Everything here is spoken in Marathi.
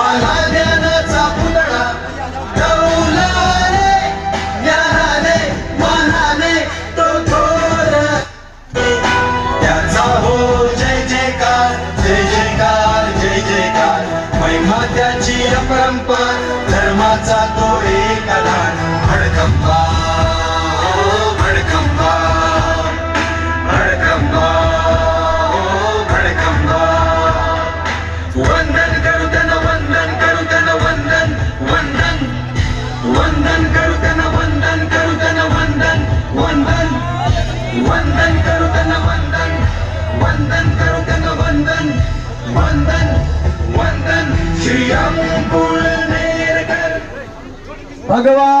आला ज्ञानाचा पुतळा डौलाने ज्ञानाने मनाने तो थोर त्याचा हो जय जयकार जय जयकार जय जयकार महिमा त्याची अपरंपार वंदन करू त्यांना वंदन करू त्यांना वंदन वंदन वंदन करू त्यांना वंदन करू त्यांना वंदन वंदन वंदन करू त्यांना वंदन वंदन करू त्यांना वंदन वंदन वंदन श्री अंकुल नेरकर भगवान